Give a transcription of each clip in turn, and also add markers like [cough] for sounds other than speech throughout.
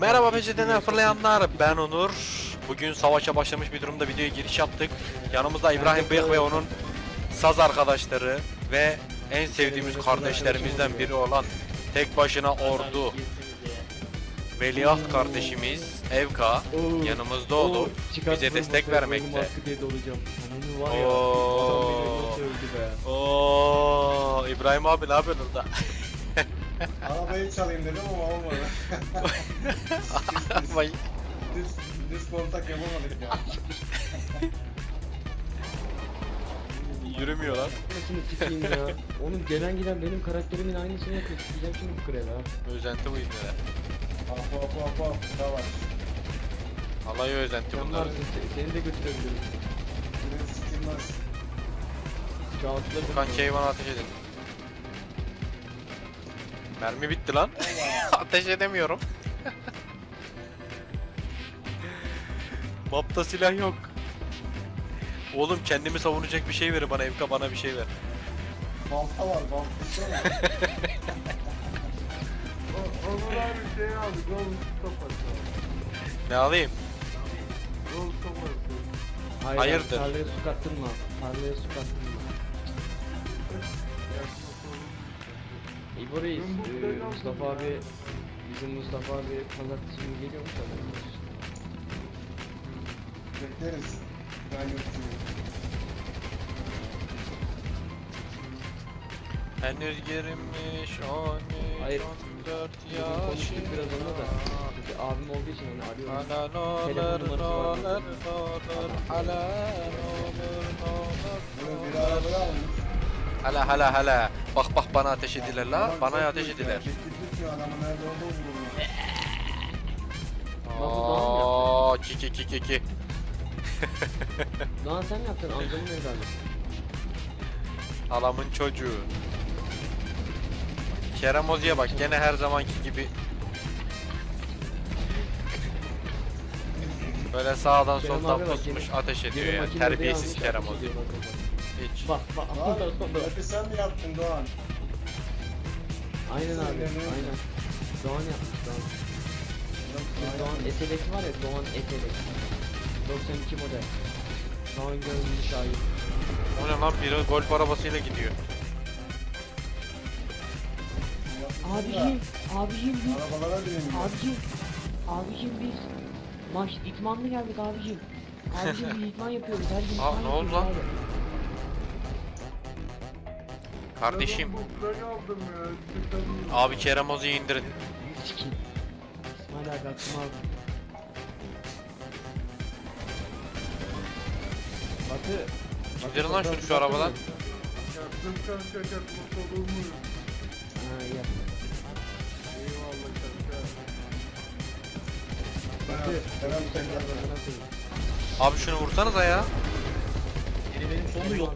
Merhaba peçeteden fırlayanlar ben Onur. Bugün savaşa başlamış bir durumda videoya giriş yaptık. Yanımızda İbrahim Bıyık ve onun saz arkadaşları ve en sevdiğimiz kardeşlerimizden biri olan tek başına ordu Veliaht kardeşimiz Evka yanımızda olup bize destek vermekte. Oo. Oo İbrahim abi ne yapıyorsun orada? Arabayı çalayım dedim ama olmadı. [laughs] Vay. düz, düz kontak yapamadık ya. [laughs] Yürümüyor lan. Sikeyim ya? Oğlum gelen giden benim karakterimin aynısını yapıyor. Sikeceğim şimdi bu kreve ha. Özenti bu ibneler. Hop hop hop hop. Var. Alayı özenti bunlar. varsın se- seni de götürebilirim. Biri sikilmez. Kağıtları Furkan Keyvan'a ateş edin. Mermi bitti lan. [laughs] ateş edemiyorum. Mapta silah yok. Oğlum kendimi savunacak bir şey ver bana Evka bana bir şey ver. Balta var balta. Şey Onur abi şey aldı, gol sopası. Ne alayım? Gol. Hayır, Hayırdır? Tarlaya su kattırma. Tarlaya su kattırma. İbo Reis, e, Mustafa abi, bizim Mustafa abi pazartesi günü haberin olsun. Bekleriz. Ben yoktum. Henüz girmiş 13 Hayır. 14 Bugün konuştuk yaşında. biraz onunla da. Çünkü abim olduğu için hani arıyorum. Hala ne Telefon olur ne numarası var olur ne olur hala ne olur ne olur Bunu bir arabaya almış. Hala hala hala bak bak bana ateş ediler la Adam bana çok ateş büyük ya, ediler. Ciddi tutmuyor adamın nerede olduğu bulunmuyor. Aa kiki kiki kiki. Doğan sen ne yaptın? Amcamın evladı. Halamın çocuğu. Kerem Ozi'ye bak gene her zamanki gibi. Böyle sağdan Kerem soldan abi bak, pusmuş yeni- ateş ediyor Yeni ya. makinede Terbiyesiz Kerem Ozi. Hiç. Bak bak Lan sonra. rapi sen mi yaptın Doğan? Aynen abi aynen. Doğan yapmış Doğan. Doğan Eselek var ya Doğan Eselek. 92 model. Doğan gönüllü şahit. O ne lan biri golf arabasıyla gidiyor. Abicim, abicim biz, Arabalara binin. abicim, abicim biz maç itmanlı geldik abicim. Abicim biz [laughs] itman yapıyoruz her gün Aa, ne oldu yapıyoruz lan? abi. Kardeşim. Aldım ya. Abi Kerem Ozi'yi indirin. Sikin. İsmail abi aklıma aldı. İndirin lan şunu şu arabadan. Yaktım kanka yakmak olur mu? Ha iyi yap. Eyvallah kanka. Batı. Kerem Sen tekrar arabana koyun. Abi şunu vursanıza ya. Benim sonu yok.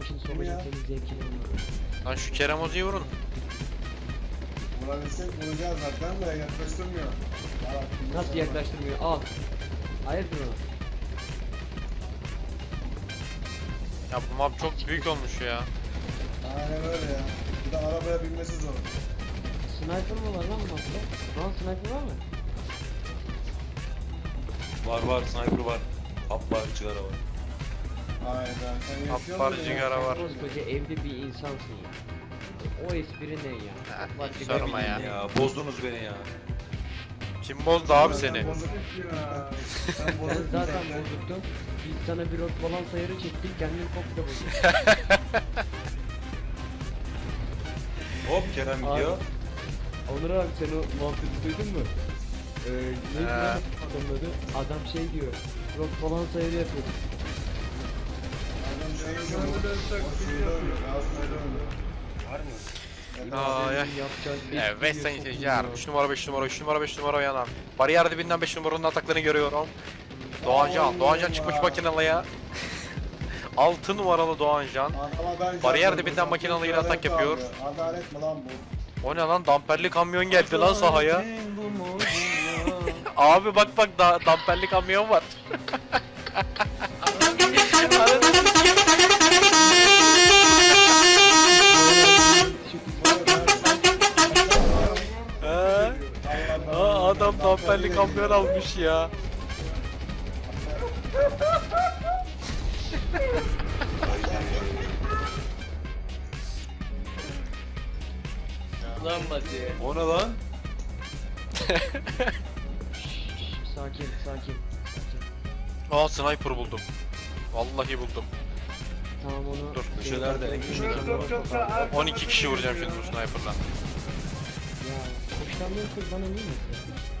Lan şu Kerem Ozi'yi vurun. Vurabilsek vuracağız zaten de yaklaştırmıyor. Ya, Nasıl yaklaştırmıyor? Al. Hayırdır ona? Ya bu map çok büyük olmuş ya. Aynen öyle ya. Bir de arabaya binmesi zor. Sniper mı var lan bu mapta? Lan sniper var mı? Var var sniper var. Hap var sigara var. Aynen. Sen yaşıyor ya? var. Koskoca evde bir insansın ya. O espri ne ya? Bak, bir sorma ya. Ya bozdunuz beni ya. Kim bozdu abi seni? Sen bozuk- bozuk zaten bir- bozuktun. Biz sana bir rot balans ayarı çektik kendin komple bozdun. [laughs] Hop Kerem Abi. gidiyor. Onur abi sen o muhabbeti duydun mu? Ee, He. lan adamın adı? Adam şey diyor. Rot balans ayarı yapıyor. Adam şey Ben ölüyor. Var mı? Ay, ay. Evet sayın seyirciler 3 numara 5 numara 3 numara 5 numara yanan. Bariyer dibinden 5 numaranın ataklarını görüyorum. Doğancan, Doğancan çıkmış makinalıya. 6 numaralı Doğancan. Bariyer dibinden makinalı yine atak yapıyor. Adalet mi lan bu? O ne lan damperli kamyon geldi lan sahaya. [laughs] Abi bak bak da damperli kamyon var. [laughs] Damperli kamyon almış ya. Lan Bati. O ne lan? Sakin sakin. Sakin. Aa sniper buldum. Vallahi buldum. Tamam onu... Dur, köşelerde, en köşelerde var. 12 kişi vuracağım şimdi bu sniper'la. Ya hoşlanmıyor kız bana niye mesela?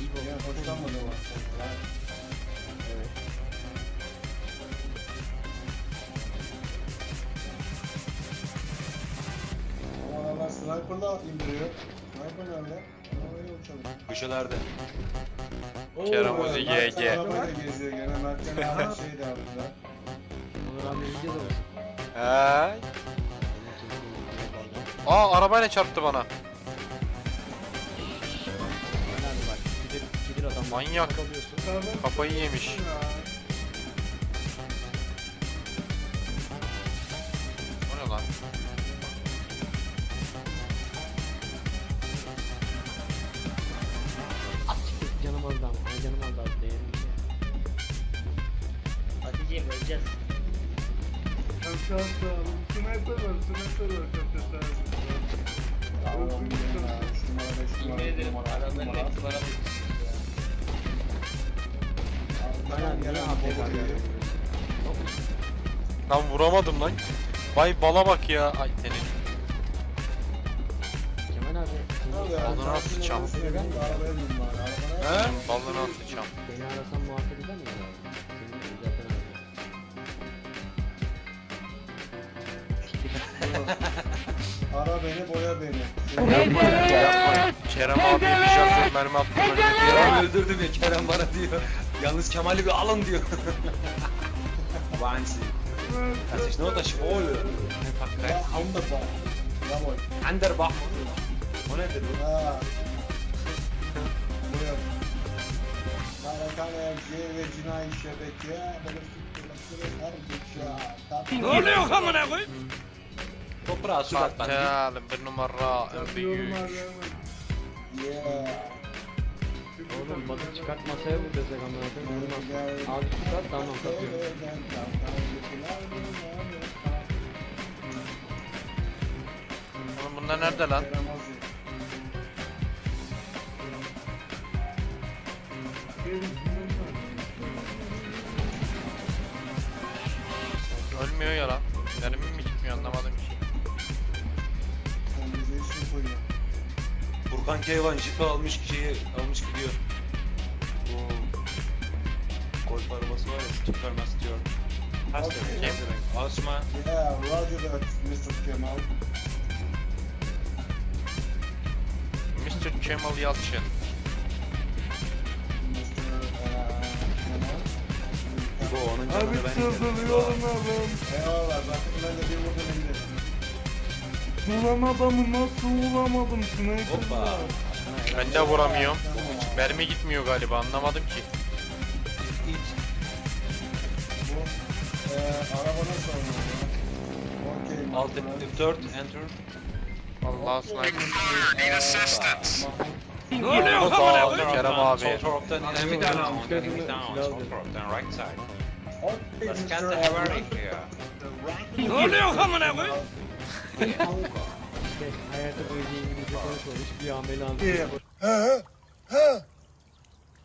İbo. Ya. Evet. Ama adamlar sniper'la indiriyor. Sniper nerede? Arabaya uçalım. Köşelerde. Kerem Ozi. Arabayla geziyor gene. Mertcan abi [laughs] şey de. Onur abi. Hey. Aa arabayla çarptı bana. Manyak. Kafayı yemiş. O ne lan? Canım aldı ama. Canım aldı abi değerim bir şey. Hatice'm öleceğiz. Aşağıda sniper var sniper var çatıda. Allah'ım ya. Numara, beş numara, Yemin ederim numara. hepsi bana bakıyor. Lan vuramadım lan. Vay bala bak ya. Ay senin. Kemal abi. Bari. Arabana He? Balını atacağım. Beni arasan muhabbet eder abi. Ara beni, boya beni. Yapma yapma. Kerem abi bir mermi diye. Kerem öldürdü beni. Kerem bana diyor. Yalnız Kemal'i bir alın diyor. Wahnsinn. Das ist nur das Schwole. Ya Underball. Jawohl. Anderbach. O nedir bu? Ha. Buyur. Karakane C ve Cinayi Şebeke. Ne oluyor kamına koy? Toprağa su at ben. Kartel bir numara en büyük. Yeah. Oğlum batı çıkart masaya vur desek koyayım vurmaz. Abi çıkart tamam katıyorum. Oğlum bunlar nerede lan? Ölmüyor ya lan. Furkan Keyvan jipi almış şeyi almış gidiyor. Bu golf arabası var ya Stuttgart istiyor. Hasta Kim? Osman. Yeah, roger that, Mr. Kemal. Mr. Kemal Yalçın. Mr. uh, Kemal. Bu onun Abi canını ben adam. Eyvallah, zaten ben de bir vurdum indi. Bulamadım nasıl bulamadım sniper Hoppa. var. Ben de vuramıyorum. Mermi gitmiyor galiba anlamadım ki. İç. Bu e, araba nasıl oynuyor? Okey. Alt F4 enter. Allah sniper. Ne oluyor kamera? Kerem abi. Enemy down. Enemy down. taraftan right side. Let's get the hurry here. İşte hayatı boyunca İngilizce konuşmamış bir ameli anlıyor. He he.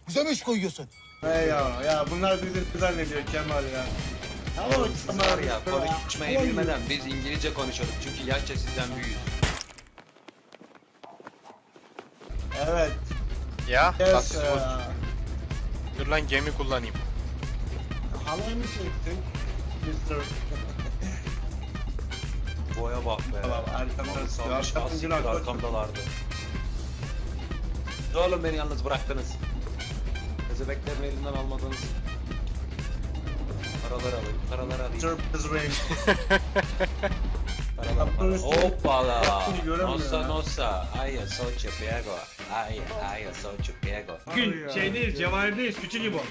Bize mi iş koyuyorsun? He ya, ya bunlar bizi zannediyor Kemal ya. Hello Siz var ya konuşmayı bilmeden biz İngilizce konuşuyorduk çünkü yaşça sizden büyüğüz. Evet. Ya Yes, bul. Dur lan gemi kullanayım. halay mı çektin? Mr. Boya bak be. Tamam, arkamda Vallahi sağ- salmış, asiktir, arkamdalardı. Oğlum beni yalnız bıraktınız. Ezebeklerin elinden almadınız. Paraları alayım, paraları alayım. Mr. Bizrain. [laughs] Paraları. üstüne- Hoppala. Nossa, ya. nossa. Ay, socio piego. Ay, ay, socio piego. Bugün şeydeyiz, Cevahir'deyiz, küçük İbo.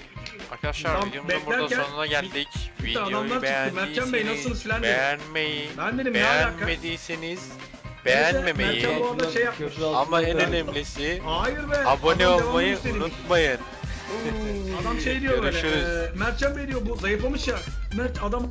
Arkadaşlar Tam videomuzun burada beklerken sonuna geldik. adamlar Videoyu çıktı, Mertcan Bey nasılsınız beğendiyseniz filan dedi. beğenmeyi, Ben dedim, ne alaka? beğenmediyseniz beğenmemeyi Mertcan bu arada şey yapmış. Ama en önemlisi Hayır be. abone adam olmayı unutmayın. Adam şey diyor böyle. Görüşürüz. E, Mertcan Bey diyor bu zayıflamış ya. Mert adam